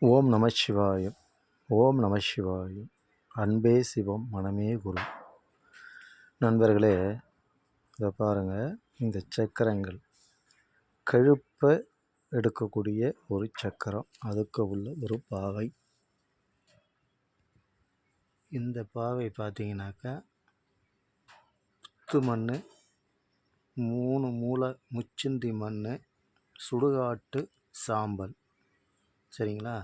ஓம் நம சிவாயம் ஓம் நம சிவாயம் அன்பே சிவம் மனமே குரு. நண்பர்களே இதை பாருங்கள் இந்த சக்கரங்கள் கழுப்பை எடுக்கக்கூடிய ஒரு சக்கரம். அதுக்கு உள்ள ஒரு பாவை. இந்த பாவை பார்த்தீங்கன்னாக்கா புத்து மண் மூணு மூளை முச்சந்தி மண் சுடுகாட்டு சாம்பல். சரிங்களா?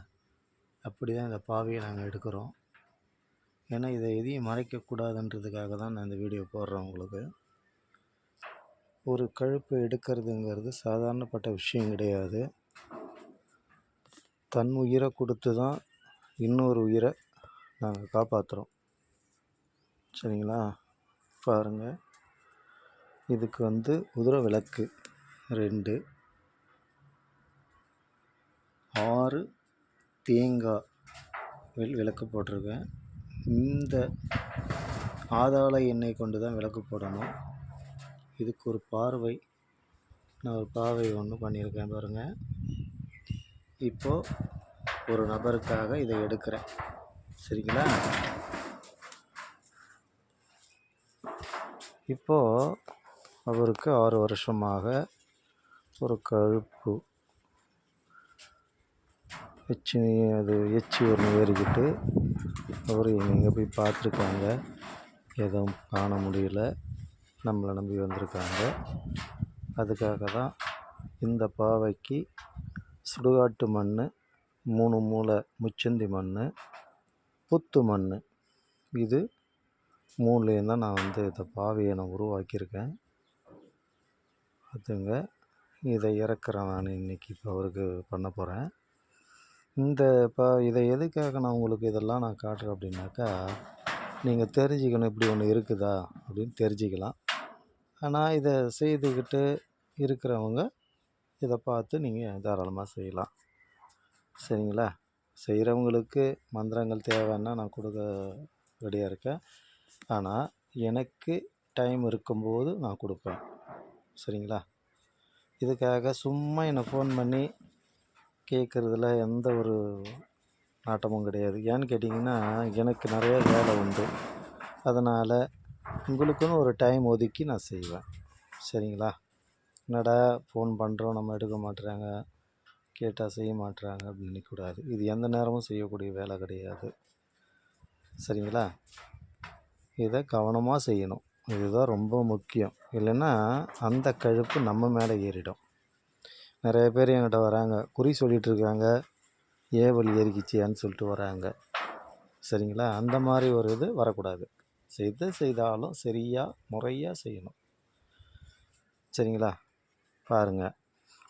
அப்படி தான் இந்த பாவையை நாங்கள் எடுக்கிறோம். ஏன்னா இதை எதையும் மறைக்கக்கூடாதுன்றதுக்காக தான் நான் இந்த வீடியோ போடுறேன் உங்களுக்கு. ஒரு கழுப்பை எடுக்கிறதுங்கிறது சாதாரணப்பட்ட விஷயம் கிடையாது. தன் உயிரை கொடுத்து தான் இன்னொரு உயிரை நாங்கள் காப்பாற்றுறோம் சரிங்களா? பாருங்கள் இதுக்கு வந்து உதிர விளக்கு ரெண்டு. ஆறு தேங்காய் வில் விளக்கு போட்டிருக்கேன் இந்த ஆதாள எண்ணெய் கொண்டு தான் விளக்கு போடணும் இதுக்கு ஒரு பார்வை நான் ஒரு பார்வை ஒன்று பண்ணியிருக்கேன் பாருங்கள் இப்போது ஒரு நபருக்காக இதை எடுக்கிறேன். சரிங்களா? இப்போது அவருக்கு ஆறு வருஷமாக ஒரு கழுப்பு எச்சி அது எச்சி ஒன்று ஏறிக்கிட்டு அவர் எங்கெங்கே போய் பார்த்துருக்காங்க. எதுவும் காண முடியல. நம்மளை நம்பி வந்திருக்காங்க. அதுக்காக தான் இந்த பாவைக்கு சுடுகாட்டு மண் மூணு மூளை முச்சந்தி மண் புத்து மண் இது மூணுலேயும் தான் நான் வந்து இந்த பாவையை நான் உருவாக்கியிருக்கேன். அதுங்க இதை இறக்குறேன் நான் இன்றைக்கி இப்போ அவருக்கு பண்ண போகிறேன். இந்த இப்போ இதை எதுக்காக நான் உங்களுக்கு இதெல்லாம் நான் காட்டுறேன் அப்படின்னாக்கா நீங்கள் தெரிஞ்சுக்கணும் இப்படி ஒன்று இருக்குதா அப்படின்னு தெரிஞ்சுக்கலாம். ஆனால் இதை செய்துக்கிட்டு இருக்கிறவங்க இதை பார்த்து நீங்கள் தாராளமாக செய்யலாம். சரிங்களா? செய்கிறவங்களுக்கு மந்திரங்கள் தேவைன்னா நான் கொடுக்க ரெடியாக இருக்கேன். ஆனால் எனக்கு டைம் இருக்கும்போது நான் கொடுப்பேன். சரிங்களா? இதுக்காக சும்மா என்னை ஃபோன் பண்ணி கேட்குறதுல எந்த ஒரு நாட்டமும் கிடையாது. ஏன்னு கேட்டிங்கன்னா எனக்கு நிறைய வேலை உண்டு. அதனால் உங்களுக்குன்னு ஒரு டைம் ஒதுக்கி நான் செய்வேன். சரிங்களா? என்னடா ஃபோன் பண்ணுறோம் நம்ம எடுக்க மாட்டுறாங்க கேட்டால் செய்ய மாட்டுறாங்க அப்படின்னு கூடாது இது எந்த நேரமும் செய்யக்கூடிய வேலை கிடையாது. சரிங்களா? இதை கவனமாக செய்யணும். இதுதான் ரொம்ப முக்கியம். இல்லைன்னா அந்த கழுப்பு நம்ம மேலே ஏறிடும். நிறைய பேர் என்கிட்ட வராங்க. குறி சொல்லிகிட்ருக்காங்க ஏவல் ஏறிக்கிச்சியான்னு சொல்லிட்டு வராங்க. சரிங்களா? அந்த மாதிரி ஒரு இது வரக்கூடாது. செய்து செய்தாலும் சரியாக முறையாக செய்யணும். சரிங்களா? பாருங்கள்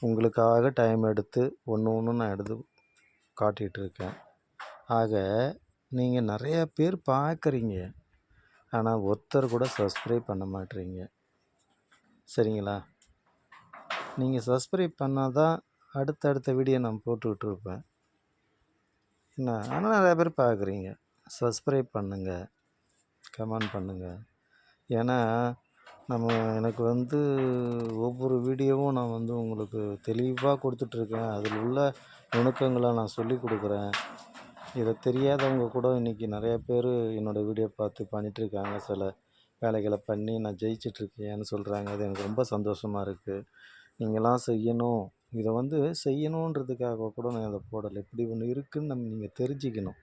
உங்களுக்காக டைம் எடுத்து ஒன்று ஒன்று நான் எடுத்து காட்டிகிட்ருக்கேன் ஆக நீங்கள் நிறைய பேர் பார்க்குறீங்க. ஆனால் ஒருத்தர் கூட சப்ஸ்கிரைப் பண்ண மாட்டேறீங்க சரிங்களா? நீங்கள் சப்ஸ்கிரைப் பண்ணால் தான் அடுத்தடுத்த வீடியோ நான் போட்டுக்கிட்டு இருப்பேன் என்ன? ஆனால் நிறையா பேர் பார்க்குறீங்க. சப்ஸ்கிரைப் பண்ணுங்கள் கமெண்ட் பண்ணுங்கள் ஏன்னா நம்ம எனக்கு வந்து ஒவ்வொரு வீடியோவும் நான் வந்து உங்களுக்கு தெளிவாக கொடுத்துட்ருக்கேன். அதில் உள்ள நுணுக்கங்களை நான் சொல்லி கொடுக்குறேன். இதை தெரியாதவங்க கூட இன்றைக்கி நிறையா பேர் என்னோடய வீடியோ பார்த்து பண்ணிகிட்ருக்காங்க சில வேலைகளை பண்ணி நான் ஜெயிச்சிட்ருக்கேன்னு சொல்கிறாங்க அது எனக்கு ரொம்ப சந்தோஷமாக இருக்குது நீங்களாம் செய்யணும். இதை வந்து செய்யணுன்றதுக்காக கூட நான் இதை போடலை. இப்படி ஒன்று இருக்குதுன்னு நம்ம நீங்கள் தெரிஞ்சுக்கணும்.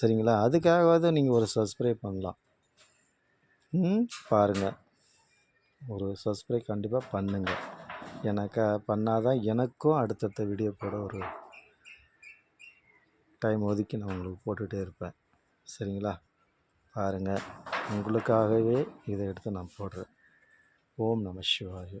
சரிங்களா? அதுக்காகவாவது நீங்கள் ஒரு சப்ஸ்கிரைப் பண்ணலாம். ம் பாருங்கள் ஒரு சப்ஸ்கிரைப் கண்டிப்பாக பண்ணுங்கள் எனக்கா பண்ணால் தான் எனக்கும் அடுத்தடுத்த வீடியோ போட ஒரு டைம் ஒதுக்கி நான் உங்களுக்கு போட்டுகிட்டே இருப்பேன். சரிங்களா? பாருங்கள் உங்களுக்காகவே இதை எடுத்து நான் போடுறேன். ஓம் நம சிவாய.